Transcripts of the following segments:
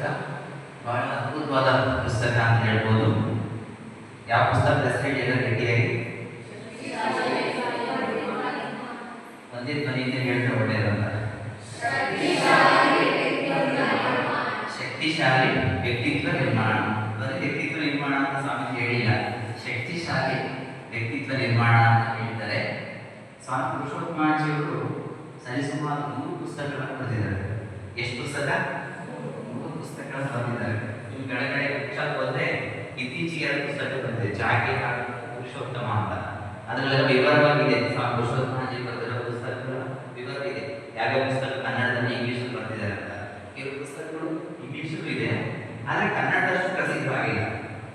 ಪುಸ್ತಕ? ಬಹಳ ಅದ್ಭುತವಾದ ಪುಸ್ತಕ ಅಂತ ಹೇಳ್ಬೋದು. ಯಾವ ಪುಸ್ತಕದ ಹೆಸರು ಹೇಳಿ ಗಟ್ಟಿಯಾಗಿ? ಒಂದೇ ಮನೆಯಿಂದ ಹೇಳಿದ್ರೆ ಒಳ್ಳೆಯದಲ್ಲ ಶಕ್ತಿಶಾಲಿ ವ್ಯಕ್ತಿತ್ವ ನಿರ್ಮಾಣ. ಬರೀ ವ್ಯಕ್ತಿತ್ವ ನಿರ್ಮಾಣ ಅಂತ ಸ್ವಾಮಿ ಹೇಳಿಲ್ಲ. ಶಕ್ತಿಶಾಲಿ ವ್ಯಕ್ತಿತ್ವ ನಿರ್ಮಾಣ ಅಂತ ಹೇಳ್ತಾರೆ ಸ್ವಾಮಿ ಪುರುಷೋತ್ತಮಾಜಿಯವರು ಸರಿಸುಮಾರು ಮೂರು ಪುಸ್ತಕಗಳನ್ನು ಬರೆದಿದ್ದಾರೆ. ಎಷ್ಟು ಪುಸ್ತಕ? ಇತ್ತೀಚೆಗೆ ಎರಡು ಪುಸ್ತಕ ಬಂದಿದೆ. ಜಾಕೆ ಹಾಗೂ ಪುರುಷೋತ್ತಮ ಅಂತ. ಅದರಲ್ಲೆಲ್ಲ ವಿವರವಾಗಿದೆ. ಪುರುಷೋತ್ತಮಾಜಿ ಬರೆದಿರೋ ಪುಸ್ತಕಗಳ ವಿವರವಿದೆ ಪುಸ್ತಕ ಕನ್ನಡದಲ್ಲಿ ಇಂಗ್ಲಿಷ್ ಬರೆದಿದ್ದಾರೆ ಅಂತ. ಕೆಲವು ಪುಸ್ತಕಗಳು ಇಂಗ್ಲಿಷಲ್ಲೂ ಇದೆ. ಆದರೆ ಕನ್ನಡದಷ್ಟು ಪ್ರಸಿದ್ಧವಾಗಿಲ್ಲ.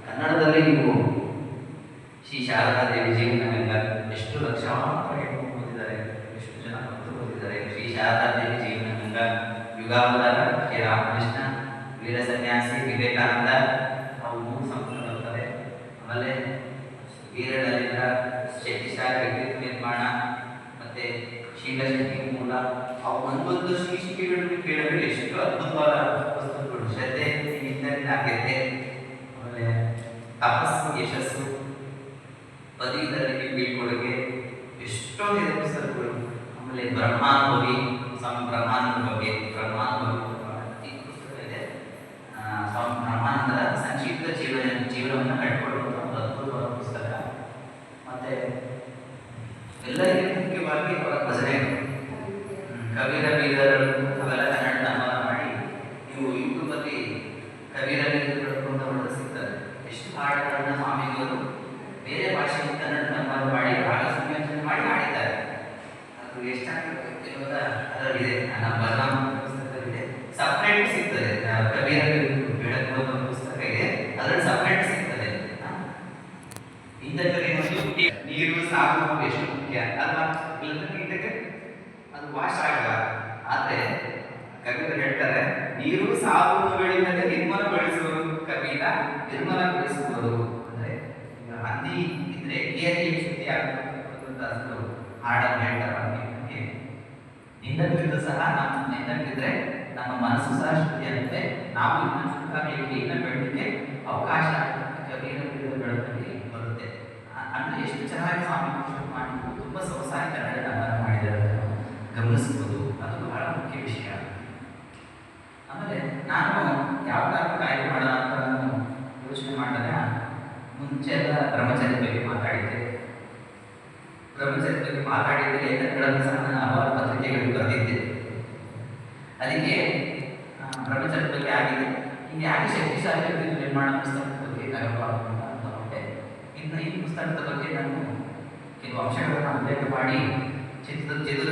ಕನ್ನಡದಲ್ಲಿ ನೀವು ಶ್ರೀ ಶಾರದಾ ದೇವಿ ಜೀವನವೆಲ್ಲ ಎಷ್ಟು ಲಕ್ಷಾಂತರ ಎಷ್ಟು ಜನ ಭಕ್ತರು ಓದಿದ್ದಾರೆ. ಶ್ರೀ ಶಾರದಾ ದೇವಿ ಜೀವನಗಂಗ ಯುಗಾವತಾರ, ಶ್ರೀ ರಾಮಕೃಷ್ಣ ವೀರ ಸನ್ಯಾಸಿ ವಿವೇಕಾನಂದ ಅವು ಮೂರು ಸಂಪೂರ್ಣ ಬರ್ತವೆ ಆಮೇಲೆ ವೀರಗಳಿಂದ ಶಕ್ತಿಶಾಲಿ ವ್ಯಕ್ತಿತ್ವ ನಿರ್ಮಾಣ ಮತ್ತೆ ಶೀಲಶಕ್ತಿ ಮೂಲ ಅವು ಒಂದೊಂದು ಶೀರ್ಷಿಕೆಗಳನ್ನು ಕೇಳಿದ್ರೆ ಎಷ್ಟು ಅದ್ಭುತವಾದ ವಸ್ತುಗಳು, ಶ್ರದ್ಧೆ ಇಂದಿನ ಗೆದ್ದೆ ಆಮೇಲೆ ತಪಸ್ಸು, ಯಶಸ್ಸು ಪದವೀಧರರಿಗೆ ಬೀಳ್ಕೊಡುಗೆ, ಎಷ್ಟೋ ಪುಸ್ತಕಗಳು ಆಮೇಲೆ ಬ್ರಹ್ಮಾನುಭವಿ ಸಂಭ್ರಮಾನ ಬಗ್ಗೆ ಬ್ರಹ್ಮಾನುಭವಿ ಈ ಪುಸ್ತಕ ಇದೆ ಆ, ಸ್ವಾಮಿ ಬ್ರಹ್ಮಾನಂದರ ಸಂಕ್ಷಿಪ್ತ ಜೀವನ ಜೀವನವನ್ನು ಕಟ್ಕೊಳ್ಳುವಂಥ ಒಂದು ಅದ್ಭುತವಾದ ಪುಸ್ತಕ ಮತ್ತೆ ಎಲ್ಲರಿಗೂ ಮುಖ್ಯವಾಗಿ ಅವರ ಭಜನೆಗಳು ಬೀದರಗಳು ಅವೆಲ್ಲ ಕನ್ನಡ ಅನುವಾದ ಮಾಡಿ ನೀವು ಯೂಟ್ಯೂಬಲ್ಲಿ ಕವಿರ ಬೀದರಗಳು ಸಿಗ್ತದೆ. ಎಷ್ಟು ಹಾಡುಗಳನ್ನು ಸ್ವಾಮಿಗಳು ಬೇರೆ ಭಾಷೆಗೆ ಕನ್ನಡ ಅನುವಾದ ಮಾಡಿ ರಾಗ ಸಂಯೋಜನೆ ಮಾಡಿ ಹಾಡಿದ್ದಾರೆ. ಅದು ಎಷ್ಟಾಗ್ತದೆ ಕೆಲವರ ಅದರಲ್ಲಿದೆ. ನನ್ನ ಬಲರಾಮ ಪುಸ್ತಕವಿದೆ ಸಪ್ರೇಟ್ ಸಿಗ್ತದೆ. ಆ, ಕವಿರ ಬೆಳಕು ಪುಸ್ತಕ ಇದೆ. ಅದರಲ್ಲಿ ಸಪ್ರೇಟ್ ಸಿಗ್ತದೆ. ಇಂಥದ್ರಲ್ಲಿ ಒಂದು ಮುಖ್ಯ? ನೀರು ಸಾಕು ಎಷ್ಟು ಮುಖ್ಯ? ಅಲ್ವಾ? ಇಲ್ಲದ್ರೆ ಅದು ವಾಶ್ ಆಗಲ್ಲ ಆದ್ರೆ ಕವಿಗಳು ಹೇಳ್ತಾರೆ ನೀರು ಸಾಬೂನುಗಳಿಂದ ನಿರ್ಮಲಗೊಳಿಸುವುದು ಕವಿನ ನಿರ್ಮಲಗೊಳಿಸುವುದು ಅಂದ್ರೆ ಹಂದಿ ಇದ್ರೆ ಏನೇ ಶುದ್ಧಿ ಆಗ್ತಕ್ಕಂಥ ಅಷ್ಟು ಹಾಡನ್ನು ಹೇಳ್ತಾರೆ ನಿಂದಕ್ಕಿದ್ದು ಸಹ ನಮ್ಮ ನಿಂದಕ್ಕಿದ್ರೆ ನಮ್ಮ ಮನಸ್ಸು ಸಹ ಶುದ್ಧಿ ಆಗುತ್ತೆ ನಾವು ಇನ್ನು ಚುಕ್ಕಾಗಿ ಇನ್ನ ಬೆಳಲಿಕ್ಕೆ ಅವಕಾಶ ಕವಿಯ ಬೆಳಕಲ್ಲಿ ಬರುತ್ತೆ ಆ- ಅಂದ್ರೆ ಎಷ್ಟು ಚೆನ್ನಾಗಿ ಸ್ವಾಮಿ ಪುರುಷರು ಮಾಡಿ ತುಂಬಾ ಸೊಗಸಾಗಿ ಕನ್ನಡ ಅನುವಾದ ಮಾಡಿದ್ದಾರೆ ಅಂತ ನಾವು ಗಮನಿಸಬಹುದು ಅದು ಬಹಳ ಮುಖ್ಯ ವಿಷಯ ಆಮೇಲೆ ನಾನು ಯಾವ ಕಾರಣಕ್ಕೆ ಆಯ್ಕೆ ಮಾಡೋಣ ಅಂತ ನಾನು ಯೋಚನೆ ಮಾಡಿದಾಗ ಮುಂಚೆ ಎಲ್ಲ ಬ್ರಹ್ಮಚರ್ಯ ಬಗ್ಗೆ ಮಾತಾಡಿದ್ದೆ. ಬ್ರಹ್ಮಚರ್ಯ ಬಗ್ಗೆ ಮಾತಾಡಿದ್ದ ಲೇಖನಗಳನ್ನು ಸಹ ನಾನು ಹಲವಾರು ಪತ್ರಿಕೆಗಳಿಗೆ ಬರೆದಿದ್ದೆ. ಅದಕ್ಕೆ ಬ್ರಹ್ಮಚರ್ಯ ಬಗ್ಗೆ ಆಗಿದೆ. ಹಿಂಗೆ ಯಾಕೆ ಶಕ್ತಿಶಾಲಿ ನಿರ್ಮಾಣ ಪುಸ್ತಕದ ಬಗ್ಗೆ ಅಂತ ಅನ್ಕೊಂಡೆ ಇನ್ನು ಈ ಪುಸ್ತಕದ ಬಗ್ಗೆ ನಾನು ಕೆಲವು ಅಂಶಗಳನ್ನು ಉಲ್ಲೇಖ ಮಾಡಿ, ಚಿತ್ರ ಚಿತ್ರ